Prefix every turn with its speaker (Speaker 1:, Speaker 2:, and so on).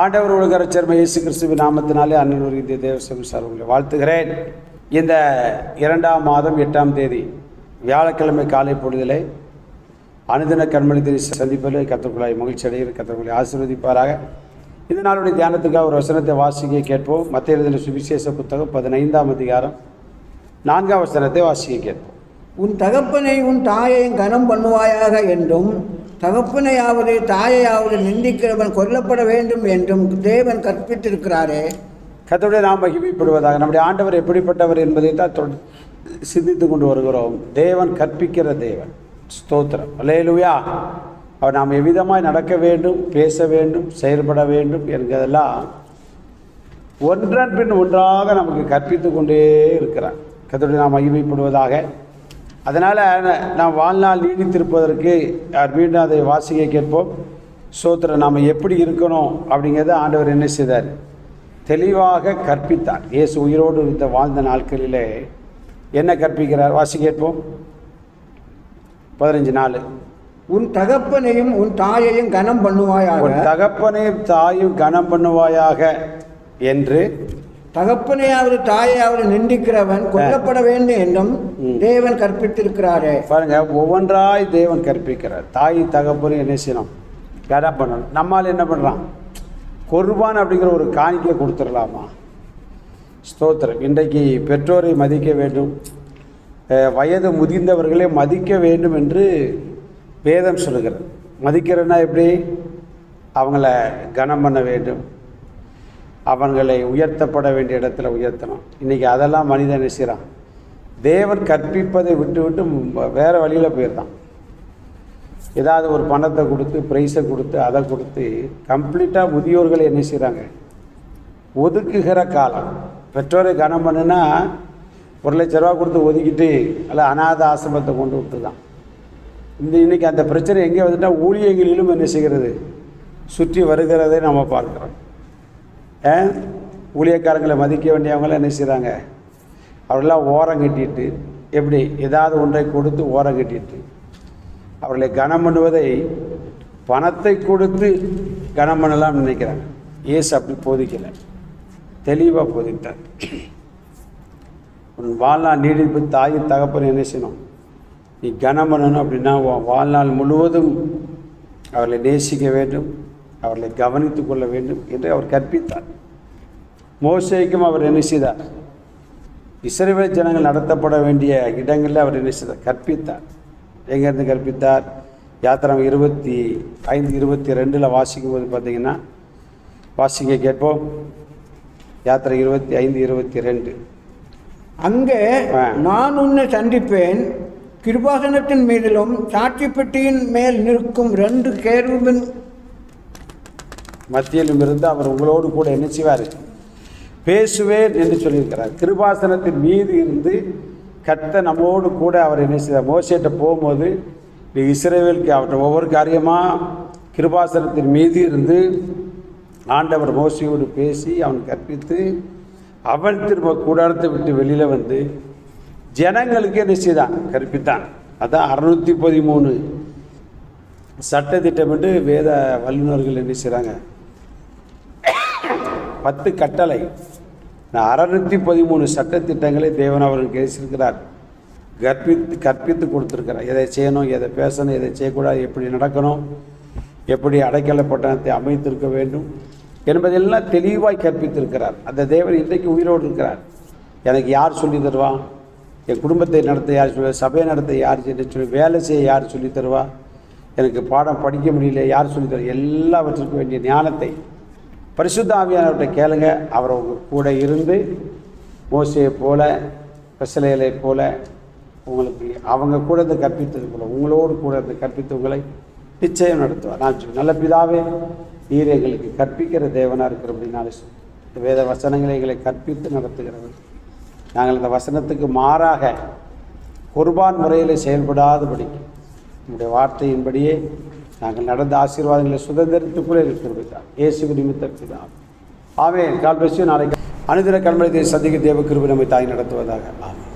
Speaker 1: ஆண்டவர் உலகரச்சர்ம இயேசு கிறிஸ்துவின் நாமத்தினாலே அண்ணன் இந்திய தேவசம் சார் உங்களை வாழ்த்துகிறேன். இந்த இரண்டாம் மாதம் எட்டாம் தேதி வியாழக்கிழமை காலை பொழுதிலே அனுதின கண்மணி திரு சந்திப்பில் கத்தக்குள்ளாய் மகிழ்ச்சி அடைகிற கத்தர்களை ஆசீர்வதிப்பாராக. இந்த நாளுடைய தியானத்துக்காக ஒரு வசனத்தை வாசிக்க கேட்போம். மத்திய எழுதின சுவிசேஷ புத்தகம் பதினைந்தாம் அதிகாரம் நான்காம் வசனத்தை வாசிக்க கேட்போம்.
Speaker 2: உன் தகப்பனை உன் தாயையும் கனம் பண்ணுவாயாக என்றும் தகப்பனையாவது தாயையாவது நிந்திக்கிறவன் கொல்லப்பட வேண்டும் என்றும் தேவன் கற்பித்திருக்கிறாரே.
Speaker 1: கத்தோடைய நாம் மகிமைப்படுவதாக. நம்முடைய ஆண்டவர் எப்படிப்பட்டவர் என்பதை தான் தொட சிந்தித்து கொண்டு வருகிறோம். தேவன் கற்பிக்கிற தேவன். ஸ்தோத்திரம். அல்லேலூயா. அவர் நாம் எவ்விதமாய் நடக்க வேண்டும் பேச வேண்டும் செயல்பட வேண்டும் என்கிறதெல்லாம் ஒன்றன் பின் ஒன்றாக நமக்கு கற்பித்து கொண்டே இருக்கிறார். கத்தோடைய நாம் மகிமைப்படுவதாக. அதனால் நாம் வாழ்நாள் நீடித்திருப்பதற்கு மீண்டும் அதை வாசிக்க கேட்போம். சோத்திரம் நாம் எப்படி இருக்கணும் அப்படிங்கிறத ஆண்டவர் என்ன செய்தார்? தெளிவாக கற்பித்தார். இயேசு உயிரோடு இருந்த வாழ்ந்த நாட்களிலே என்ன கற்பிக்கிறார்? வாசி கேட்போம். பதினஞ்சு நாள்
Speaker 2: உன் தகப்பனையும் உன் தாயையும் கனம் பண்ணுவாயாக.
Speaker 1: உன் தகப்பனையும் தாயும் கனம் பண்ணுவாயாக என்று
Speaker 2: தகப்பனையாவது தாயையாவது நிந்திக்கிறவன் கொல்லப்பட வேண்டும் என்றும். தேவன் கற்பித்திருக்கிறாரே.
Speaker 1: பாருங்க ஒவ்வொன்றாய் தேவன் கற்பிக்கிறார். தாய் தகப்பனும் என்ன செய்யணும்? கனம் பண்ணணும்? நம்மால் என்ன பண்ணுறான் குர்பான் அப்படிங்கிற ஒரு காணிக்கை கொடுத்துடலாமா? ஸ்தோத்திரம். இன்றைக்கு பெற்றோரை மதிக்க வேண்டும். வயது முதிர்ந்தவர்களை மதிக்க வேண்டும் என்று வேதம் சொல்லுகிறது. மதிக்கிறன்னா எப்படி? அவங்கள கனம் பண்ண வேண்டும். அவங்களை உயர்த்தப்பட வேண்டிய இடத்துல உயர்த்தணும். இன்றைக்கி அதெல்லாம் மனிதன் என்ன செய்கிறான் தேவன் கற்பிப்பதை விட்டு விட்டு வேறு வழியில் போயிருந்தான். ஏதாவது ஒரு பணத்தை கொடுத்து ப்ரைஸை கொடுத்து அதை கொடுத்து கம்ப்ளீட்டாக முதியோர்களை என்ன செய்கிறாங்க ஒதுக்குகிற காலம். பெற்றோரை கனம் பண்ணுனா ஒரு லட்ச ரூபா கொடுத்து ஒதுக்கிட்டு அல்ல அநாத ஆசிரமத்தை கொண்டு விட்டு தான் இந்த இன்னைக்கு அந்த பிரச்சனை எங்கே வந்துட்டால் ஊழியங்களிலும் என்ன செய்கிறது? சுற்றி வருகிறதை நம்ம பார்க்குறோம். ஊழியக்காரங்களை மதிக்க வேண்டியவங்களாம் என்ன செய்கிறாங்க அவர்களெல்லாம் ஓரம் கட்டிட்டு எப்படி ஏதாவது ஒன்றை கொடுத்து ஓரம் கட்டிட்டு அவர்களை கனம் பண்ணுவதை பணத்தை கொடுத்து கனம் பண்ணலாம்னு நினைக்கிறாங்க. ஏசு அப்படி போதிக்கலை. தெளிவாக போதித்தார். உன் வாழ்நாள் நீடிப்பு தாய் தகப்பன் என்ன செய்யணும்? நீ கனம் பண்ணணும் அப்படின்னா வாழ்நாள் முழுவதும் அவர்களை நேசிக்க வேண்டும். அவர்களை கவனித்துக் கொள்ள வேண்டும் என்று அவர் கற்பித்தார். மோசேக்கும் அவர் என்ன செய்தார்? இஸ்ரவேல் ஜனங்கள் நடத்தப்பட வேண்டிய இடங்களில் அவர் என்ன செய்தார்? கற்பித்தார். எங்கேருந்து கற்பித்தார்? யாத்திரம் இருபத்தி ஐந்து இருபத்தி ரெண்டில் வாசிக்கும் போது பார்த்தீங்கன்னா வாசிக்க கேட்போம். யாத்திரை இருபத்தி ஐந்து இருபத்தி ரெண்டு.
Speaker 2: அங்கே. நான் உன்னை சந்திப்பேன். கிருபாசனத்தின் மீதிலும் சாட்சி பெட்டியின் மேல் நிற்கும் ரெண்டு கேருவின்
Speaker 1: மத்தியிலும் இருந்து அவர் உங்களோடு கூட என்ன செய்வார் பேசுவேன் என்று சொல்லியிருக்கிறார். கிருபாசனத்தின் மீது இருந்து கத்த நம்மோடு கூட அவர் என்ன செய்தார் மோசிட்ட போகும்போது நீ இஸ்ரேவேலுக்கு அவற்றை ஒவ்வொரு காரியமாக கிருபாசனத்தின் மீது இருந்து ஆண்டவர் மோசியோடு பேசி அவன் கற்பித்து அவன் திரும்ப கூடாரத்தை விட்டு வெளியில் வந்து ஜனங்களுக்கு என்ன செய்தான்? கற்பித்தான். அதான் அறுநூற்றி பதிமூணு. சட்டத்திட்டம் என்று வேத வல்லுநர்கள் என்ன செய்கிறாங்க பத்து கட்டளை. நான் பதிமூணு சட்டத்திட்டங்களை தேவன் அவர்கள் பேசியிருக்கிறார் கற்பித்து கற்பித்து கொடுத்துருக்கிறார். எதை செய்யணும் எதை பேசணும் எதை செய்யக்கூடாது எப்படி நடக்கணும் எப்படி அடைக்கல பட்டணத்தை அமைத்திருக்க வேண்டும் என்பதெல்லாம் தெளிவாய் கற்பித்திருக்கிறார். அந்த தேவன் இன்றைக்கு உயிரோடு இருக்கிறார். எனக்கு யார் சொல்லி தருவா? என் குடும்பத்தை நடத்த யார் சொல்லி சபையை நடத்த யார் சொல்லி சொல்லி வேலை செய்ய யார் சொல்லி தருவா? எனக்கு பாடம் படிக்க முடியல யார் சொல்லித்தர எல்லாவற்றிற்கும் வேண்டிய ஞானத்தை பரிசுத்தாவியானவர்கிட்ட கேளுங்க. அவர் உங்கள் கூட இருந்து மோசையை போல பெசலையலை போல உங்களுக்கு அவங்க கூட இருந்து கற்பித்தது போல உங்களோடு கூட இருந்து கற்பித்து உங்களை நிச்சயம் நடத்துவார். நான் நல்ல பிதாவே நீர் எங்களுக்கு கற்பிக்கிற தேவனாக இருக்கிறபடினாலே சொல்லு. இந்த வேத வசனங்களை எங்களை கற்பித்து நடத்துகிறவர். நாங்கள் இந்த வசனத்துக்கு மாறாக குர்பான் முறையில் செயல்படாதபடிக்கு உங்களுடைய வார்த்தையின்படியே நாங்கள் நடந்த ஆசீர்வாதங்களை சுதந்திரத்துக்குள்ளே இருக்கிறார் இயேசு நிமித்த தான் ஆமே கால் பேசியும் நாளைக்கு அனுதின கண்மணியை சந்திக்க தேவ கிருபி நம்மை தாய் நடத்துவதாக. ஆமென்.